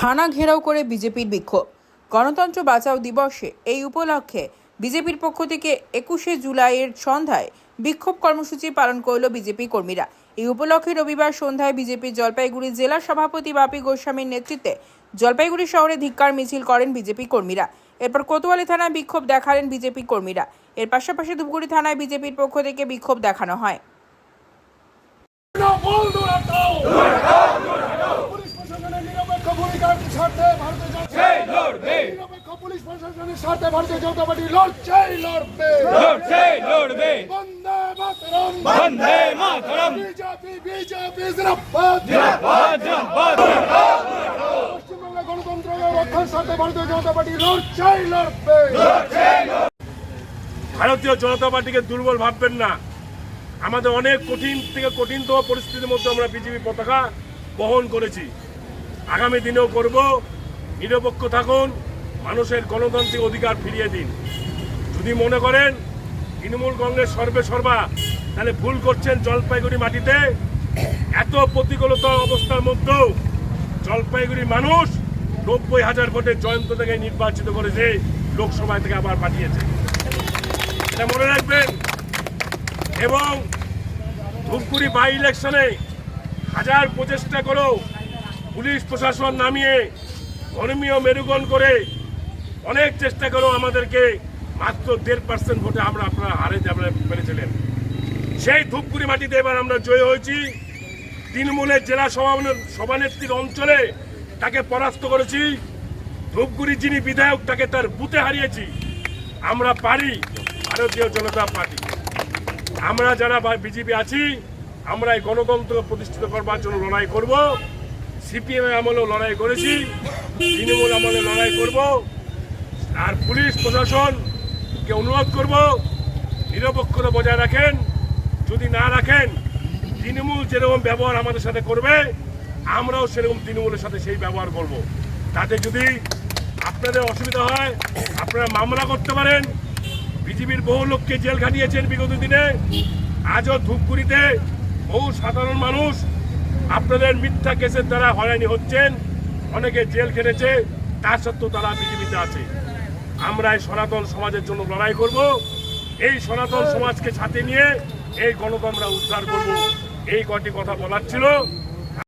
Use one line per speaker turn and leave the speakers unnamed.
থানা ঘেরাও করে বিজেপির বিক্ষোভ। গণতন্ত্র বাঁচাও দিবসে এই উপলক্ষে বিজেপির পক্ষ থেকে একুশে জুলাইয়ের সন্ধ্যায় বিক্ষোভ কর্মসূচি পালন করল বিজেপি কর্মীরা। এই উপলক্ষে রবিবার সন্ধ্যায় বিজেপির জলপাইগুড়ি জেলা সভাপতি বাপি গোস্বামীর নেতৃত্বে জলপাইগুড়ি শহরে ধিক্কার মিছিল করেন বিজেপি কর্মীরা। এরপর কোতোয়ালি থানায় বিক্ষোভ দেখালেন বিজেপি কর্মীরা। এর পাশাপাশি ধূপগুড়ি থানায় বিজেপির পক্ষ থেকে বিক্ষোভ দেখানো হয়
তৃণমূল দূর হটাও পুলিশ প্রশাসনের স্বার্থে ভারতীয় জনতা নিরপেক্ষ পুলিশ প্রশাসনের স্বার্থে ভারতীয় জনতা পার্টি লড়ছেই লড়বে
লড়ছে লড়বে
বন্দে মাতরম।
বন্দে মাতরম।
বিজেপি বিজেপি জিন্দাবাদ।
জিন্দাবাদ জিন্দাবাদ।
পশ্চিমবঙ্গের গণতন্ত্র রক্ষার স্বার্থে ভারতীয় জনতা পার্টি লড়ছেই লড়বে
ভারতীয় জনতা পার্টিকে দুর্বল ভাববেন না। আমাদের অনেক কঠিন থেকে কঠিনতম পরিস্থিতির মধ্যে আমরা বিজেপি পতাকা বহন করেছি। আগামী দিনেও করব। নিরপেক্ষ থাকুন। মানুষের গণতান্ত্রিক অধিকার ফিরিয়ে দিন। যদি মনে করেন তৃণমূল কংগ্রেস সর্বে সর্বা, তাহলে ভুল করছেন জলপাইগুড়ি মাটিতে। এত প্রতিকূলতা অবস্থার মধ্যেও জলপাইগুড়ি মানুষ নব্বই হাজার ভোটে জয়ন্ত থেকে নির্বাচিত করেছে, লোকসভায় থেকে আবার পাঠিয়েছে। এটা মনে রাখবেন। এবং ধূপগুড়ি বাই ইলেকশনে হাজার প্রচেষ্টা করেও পুলিশ প্রশাসন নামিয়ে ধর্মীয় মেরুকরণ করে অনেক চেষ্টা করেও আমাদেরকে মাত্র দেড় পার্সেন্ট ভোটে আমরা আপনারা হারে আমরা পেরেছিলেন। সেই ধূপগুড়ি মাটিতে এবার আমরা জয় হয়েছি। তৃণমূলের জেলা সভানেত্রীর অঞ্চলে তাকে পরাস্ত করেছি। ধূপগুড়ি যিনি বিধায়ক, তাকে তার বুথে হারিয়েছি। আমরা পারি ভারতীয় জনতা পার্টি। আমরা যারা বিজেপি আছি, আমরা এই গণতন্ত্র প্রতিষ্ঠিত করবার জন্য লড়াই করব। সিপিএম আমলেও লড়াই করেছি, তৃণমূল আমলে লড়াই করব, আর পুলিশ প্রশাসনকে অনুরোধ করব, নিরপেক্ষতা বজায় রাখেন, যদি না রাখেন, তৃণমূল যেরকম ব্যবহার আমাদের সাথে করবে, আমরাও সেরকম তৃণমূলের সাথে সেই ব্যবহার করব। তাতে যদি আপনাদের অসুবিধা হয়, আপনারা মামলা করতে পারেন। বিজেপির বহু লোককে জেল খাটিয়েছেন বিগত দিনে। আজও ধূপগুড়িতে বহু সাধারণ মানুষ আপনাদের মিথ্যা কেসের দ্বারা হয়রানি হচ্ছেন, অনেকে জেল খেটেছে, তার সত্ত্বেও তারা বিজেপিতে আছে। আমরা এই সনাতন সমাজের জন্য লড়াই করব, এই সনাতন সমাজকে সাথে নিয়ে এই গণতন্ত্র উদ্ধার করব, এই কটি কথা বলার ছিল।